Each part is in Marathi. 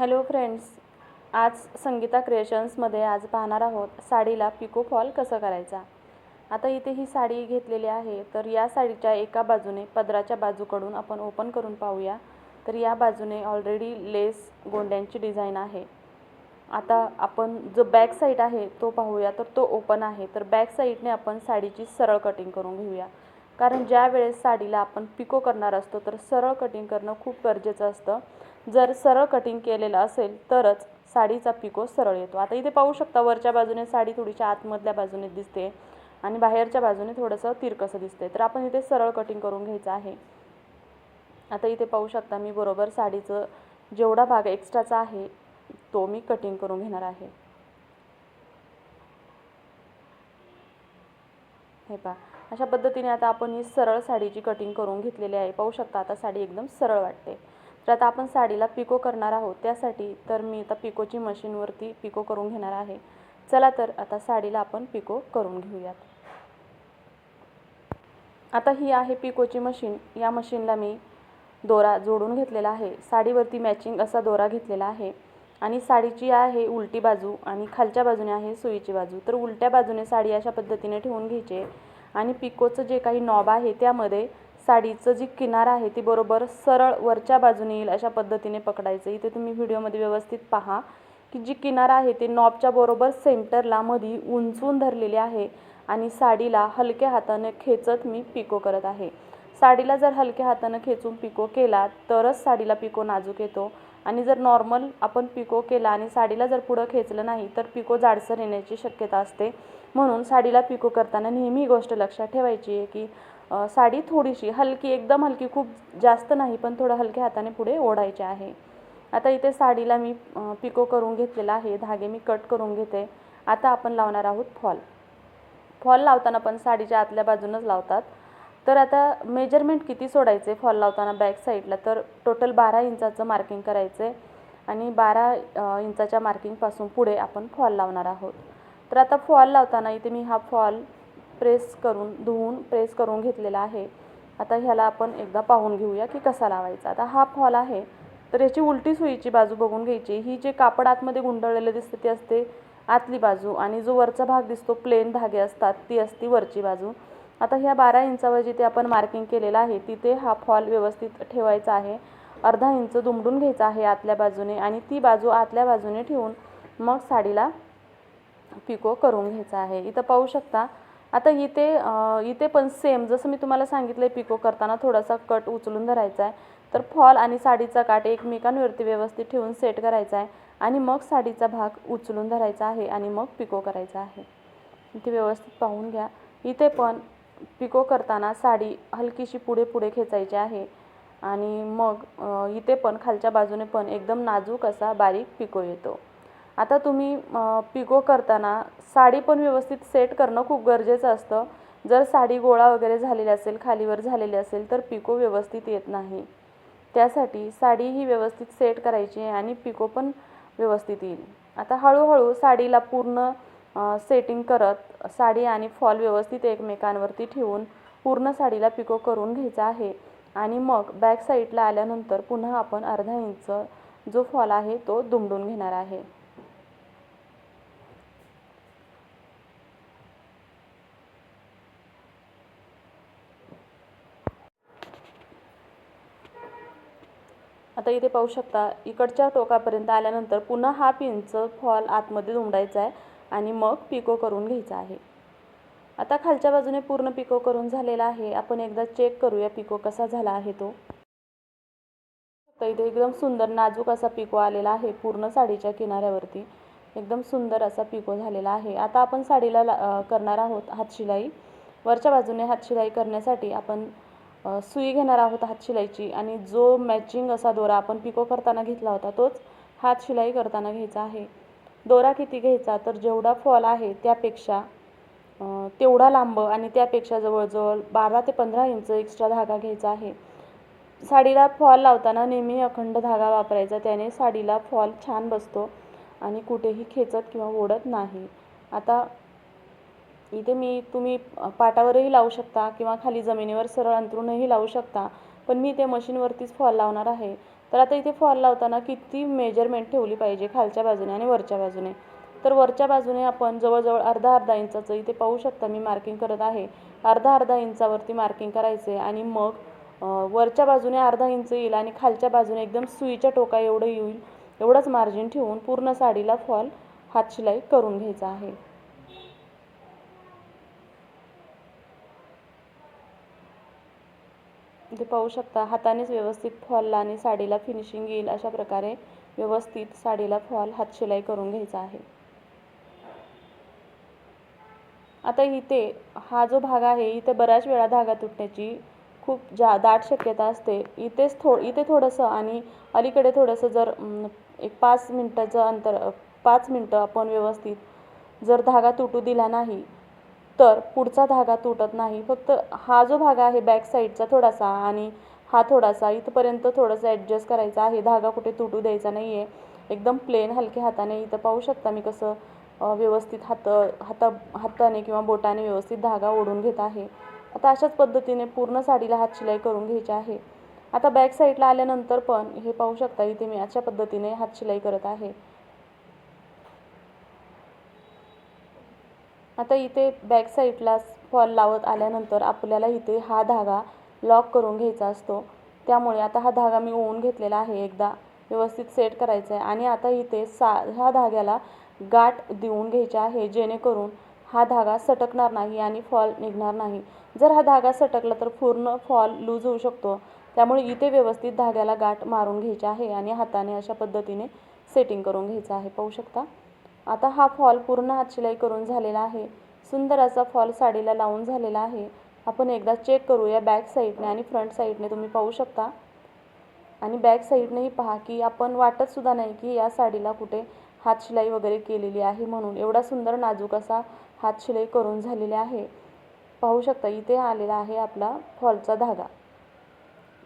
हॅलो फ्रेंड्स आज संगीता क्रिएशन्समध्ये आज पाहणार आहोत साडीला पिको फॉल कसं करायचा? आता इथे ही साडी घेतलेली आहे तर या साडीच्या एका बाजूने पदराच्या बाजूकडून आपण ओपन करून पाहूया. तर या बाजूने ऑलरेडी लेस गोंड्यांची डिझाईन आहे. आता आपण जो बॅक साईड आहे तो पाहूया तर तो ओपन आहे. तर बॅक साईडने आपण साडीची सरळ कटिंग करून घेऊया. कारण ज्या वेळेस साडीला आपण पिको करणार असतो तर सरळ कटिंग करणं खूप गरजेचं असतं. जर सरळ कटिंग केलेलं असेल तरच साडीचा पिको सरळ येतो. आता इथे पाहू शकता वरच्या बाजूने साडी थोडीशी आतमधल्या बाजूने दिसते आणि बाहेरच्या बाजूने थोडंसं तिरकसं दिसते तर आपण इथे सरळ कटिंग करून घ्यायचं आहे. आता इथे पाहू शकता मी बरोबर साडीचं जेवढा भाग एक्स्ट्राचा आहे तो मी कटिंग करून घेणार आहे. हे पहा. अशा पद्धतीने आता आपण ही सरळ साडीची कटिंग करून घेतलेली आहे. पाहू शकता आता साडी एकदम सरळ वाटते. तर आता आपण साडीला पिको करणार आहोत. त्यासाठी तर मी आता पिकोची मशीनवरती पिको करून घेणार आहे. चला तर आता साडीला आपण पिको करून घेऊयात. आता ही आहे पिकोची मशीन या मशीनला मी दोरा जोडून घेतलेला आहे. साडीवरती मॅचिंग असा दोरा घेतलेला आहे. आणि साडीची आहे उलटी बाजू आणि खालच्या बाजूने आहे सुईची बाजू. तर उलट्या बाजूने साडी अशा पद्धतीने ठेवून घ्यायची आणि पिकोचं जे काही नॉब आहे त्यामध्ये साडीचं जी किनार आहे ती बरोबर सरळ वरच्या बाजूने येईल अशा पद्धतीने पकडायचं. इथे तुम्ही व्हिडिओमध्ये व्यवस्थित पहा की जी किनार आहे ते नॉबच्या बरोबर सेंटरला मधी उंचून धरलेली आहे आणि साडीला हलक्या हाताने खेचत मी पिको करत आहे. साडीला जर हलक्या हातानं खेचून पिको केला तरच साडीला पिको नाजूक येतो. आणि जर नॉर्मल आपण पिको केला आणि साडीला जर पुढं खेचलं नाही तर पिको जाडसर येण्याची शक्यता असते. म्हणून साडीला पिको करताना नेहमी ही गोष्ट लक्षात ठेवायची आहे की साडी थोडीशी हलकी एकदम हलकी खूप जास्त नाही पण थोडं हलक्या हाताने पुढे ओढायचे आहे. आता इथे साडीला मी पिको करून घेतलेला आहे धागे मी कट करून घेते. आता आपण लावणार आहोत फॉल. फॉल लावताना पण साडीच्या आतल्या बाजूनच लावतात. तर आता मेजरमेंट किती सोडायचे फॉल लावताना बॅक साईडला तर टोटल बारा इंचाचं मार्किंग करायचं आहे आणि बारा इंचाच्या मार्किंगपासून पुढे आपण फॉल लावणार आहोत. तर आता फॉल लावताना इथे मी हा फॉल प्रेस करून धुवून प्रेस करून घेतलेला आहे. आता ह्याला आपण एकदा पाहून घेऊया की कसा लावायचा. आता हा फॉल आहे तर याची उलटी सुईची बाजू बघून घ्यायची. ही जे कापड आतमध्ये गुंडळलेलं दिसते ती असते आतली बाजू आणि जो वरचा भाग दिसतो प्लेन धागे असतात ती असती वरची बाजू. आता ह्या बारा इंचावर जिथे आपण मार्किंग केलेलं आहे तिथे हा फॉल व्यवस्थित ठेवायचा आहे. अर्धा इंच दुमडून घ्यायचा आहे आतल्या बाजूने आणि ती बाजू आतल्या बाजूने ठेवून मग साडीला पिको करून घ्यायचा आहे. इथं पाहू शकता आता इथे इथे पण सेम जसं मी तुम्हाला सांगितलं आहे पिको करताना थोडासा कट उचलून धरायचा आहे. तर फॉल आणि साडीचा काट एकमेकांवरती व्यवस्थित ठेवून सेट करायचा आहे आणि मग साडीचा भाग उचलून धरायचा आहे आणि मग पिको करायचा आहे. इथे व्यवस्थित पाहून घ्या. इथे पण पिको करताना साडी हलकीशी पुढे पुढे खेचायची आहे. आणि मग इथे पण खालच्या बाजूने पण एकदम नाजूक असा बारीक पिको येतो. आता तुम्ही पिको करताना साडी पण व्यवस्थित सेट करणं खूप गरजेचं असतं. जर साडी गोळा वगैरे झालेली असेल खालीवर झालेली असेल तर पिको व्यवस्थित येत नाही. त्यासाठी साडी ही व्यवस्थित सेट करायची आणि पिको पण व्यवस्थित येईल. आता हळूहळू साडीला पूर्ण सेटिंग करत साडी आणि फॉल व्यवस्थित एकमेकांवरती ठेवून पूर्ण साडीला पिको करून घ्यायचा आहे. आणि मग बॅक साईडला आल्यानंतर पुन्हा आपण अर्धा इंच जो फॉल आहे तो दुमडून घेणार आहे. आता इथे पाहू शकता इकडच्या टोकापर्यंत आल्यानंतर पुन्हा हा पिंच फॉल आतमध्ये दुमडायचा आहे. आणि मग पिको करून घ्यायचा आहे. आता खालच्या बाजूने पूर्ण पिको करून झालेला आहे. आपण एकदा चेक करूया पिको कसा झाला आहे तो. तर इथे एकदम सुंदर नाजूक असा पिको आलेला आहे पूर्ण साडीच्या किनाऱ्यावरती. एकदम सुंदर असा पिको झालेला आहे. आता आपण साडीला करणार आहोत हातशिलाई वरच्या बाजूने हातशिलाई करण्यासाठी आपण सुई घेणार आहोत हातशिलाईची आणि जो मॅचिंग असा दोरा आपण पिको करताना घेतला होता तोच हातशिलाई करताना घ्यायचा आहे. दोरा किती घ्यायचा तर जेवढा फॉल आहे त्यापेक्षा तेवढा लांब आणि त्यापेक्षा जवळजवळ बारा ते पंधरा इंच एक्स्ट्रा धागा घ्यायचा आहे. साडीला फॉल लावताना नेहमी अखंड धागा वापरायचा त्याने साडीला फॉल छान बसतो आणि कुठेही खेचत किंवा ओढत नाही. आता इथे मी तुम्ही पाटावरही लावू शकता किंवा खाली जमिनीवर सरळ अंतरूनही लावू शकता पण मी ते मशीनवरतीच फॉल लावणार आहे. तर आता इथे फॉल लावताना किती मेजरमेंट ठेवली पाहिजे खालच्या बाजूने आणि वरच्या बाजूने? तर वरच्या बाजूने आपण जवळजवळ अर्धा अर्धा इंचाचं इथे पाहू शकता मी मार्किंग करत आहे. अर्धा अर्धा इंचावरती मार्किंग करायचे आणि मग वरच्या बाजूने अर्धा इंच येईल आणि खालच्या बाजूने एकदम सुईच्या टोका एवढं येईल एवढंच मार्जिन ठेवून पूर्ण साडीला फॉल हातशिलाई करून घ्यायचा आहे. इथे पाहू शकता हातानेच व्यवस्थित फॉलला आणि साडीला फिनिशिंग येईल अशा प्रकारे व्यवस्थित साडीला फॉल हातशिलाई करून घ्यायचा आहे. आता इथे हा जो भाग आहे इथे बऱ्याच वेळा धागा तुटण्याची खूप जा दाट शक्यता असते. इथेच थो इथे थोडंसं आणि अलीकडे थोडंसं जर एक पाच मिनटाचं अंतर पाच मिनटं आपण व्यवस्थित जर धागा तुटू दिला नाही तर पुढचा धागा तुटत नाही. फक्त हा जो भाग आहे बॅक साईडचा थोडासा आणि हा थोडासा इथपर्यंत थोडंसं ॲडजस्ट करायचा आहे. धागा कुठे तुटू द्यायचा नाही आहे एकदम प्लेन हलक्या हाताने इथं पाहू शकता मी कसं व्यवस्थित हात हाता हाताने किंवा बोटाने व्यवस्थित धागा ओढून घेत आहे. आता अशाच पद्धतीने पूर्ण साडीला हात शिलाई करून घ्यायची आहे. आता बॅक साईडला आल्यानंतर पण हे पाहू शकता इथे मी अशा पद्धतीने हात शिलाई करत आहे. आता इथे बॅक साईडला फॉल लावत आल्यानंतर आपल्याला इथे हा धागा लॉक करून घ्यायचा असतो. त्यामुळे आता हा धागा मी ओवून घेतलेला आहे एकदा. व्यवस्थित सेट करायचा आहे आणि आता इथे सा ह्या धाग्याला गाठ देऊन घ्यायची आहे जेणेकरून हा धागा सटकणार नाही आणि फॉल निघणार नाही. जर हा धागा सटकला तर पूर्ण फॉल लूज होऊ शकतो. त्यामुळे इथे व्यवस्थित धाग्याला गाठ मारून घ्यायची आहे आणि हाताने अशा पद्धतीने सेटिंग करून घ्यायचं आहे. पाहू शकता? आता हा फॉल पूर्ण हात शिलाई करून झालेला आहे. सुंदर असा फॉल साडीला लावून झालेला आहे. आपण एकदा चेक करूया बॅक साईडने आणि फ्रंट साईडने तुम्ही पाहू शकता. आणि बॅक साईडनेही पहा की आपण वाटतसुद्धा नाही की या साडीला कुठे हात शिलाई वगैरे केलेली आहे म्हणून. एवढा सुंदर नाजूक असा हात शिलाई करून झालेला आहे. पाहू शकता इथे आलेला आहे आपला फॉलचा धागा.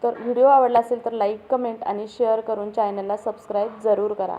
तर व्हिडिओ आवडला असेल तर लाईक कमेंट आणि शेअर करून चॅनलला सबस्क्राईब जरूर करा.